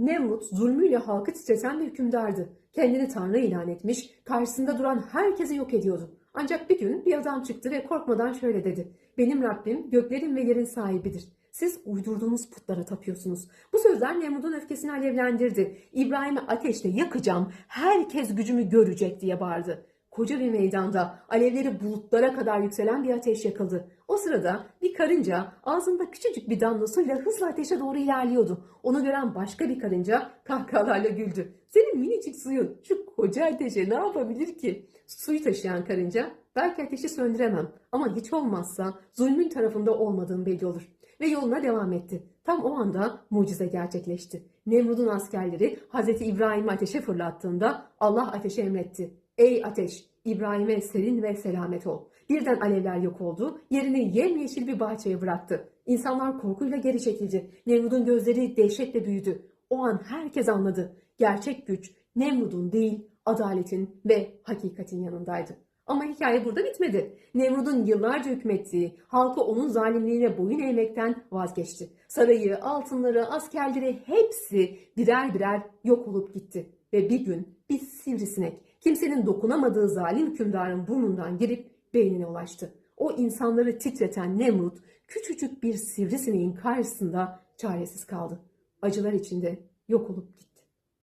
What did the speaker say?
Nemrut zulmüyle halkı titreten bir hükümdardı. Kendini tanrı ilan etmiş, karşısında duran herkesi yok ediyordu. Ancak bir gün bir adam çıktı ve korkmadan şöyle dedi. Benim Rabbim göklerin ve yerin sahibidir. Siz uydurduğunuz putlara tapıyorsunuz. Bu sözler Nemrut'un öfkesini alevlendirdi. İbrahim'i ateşle yakacağım, herkes gücümü görecek diye bağırdı. Koca bir meydanda alevleri bulutlara kadar yükselen bir ateş yakıldı. O sırada bir karınca ağzında küçücük bir damla suyla hızla ateşe doğru ilerliyordu. Onu gören başka bir karınca kahkahalarla güldü. Senin minicik suyun şu koca ateşe ne yapabilir ki? Suyu taşıyan karınca belki ateşi söndüremem ama hiç olmazsa zulmün tarafında olmadığım belli olur. Ve yoluna devam etti. Tam o anda mucize gerçekleşti. Nemrud'un askerleri Hazreti İbrahim'i ateşe fırlattığında Allah ateşe emretti. Ey ateş! İbrahim'e serin ve selamet ol. Birden alevler yok oldu, yerini yemyeşil bir bahçeye bıraktı. İnsanlar korkuyla geri çekildi. Nemrud'un gözleri dehşetle büyüdü. O an herkes anladı. Gerçek güç Nemrud'un değil, adaletin ve hakikatin yanındaydı. Ama hikaye burada bitmedi. Nemrud'un yıllarca hükmettiği, halkı onun zalimliğine boyun eğmekten vazgeçti. Sarayı, altınları, askerleri hepsi birer birer yok olup gitti. Ve bir gün bir sivrisinek kimsenin dokunamadığı zalim hükümdarın burnundan girip beynine ulaştı. O insanları titreten Nemrut küçücük bir sivrisineğin karşısında çaresiz kaldı. Acılar içinde yok olup gitti.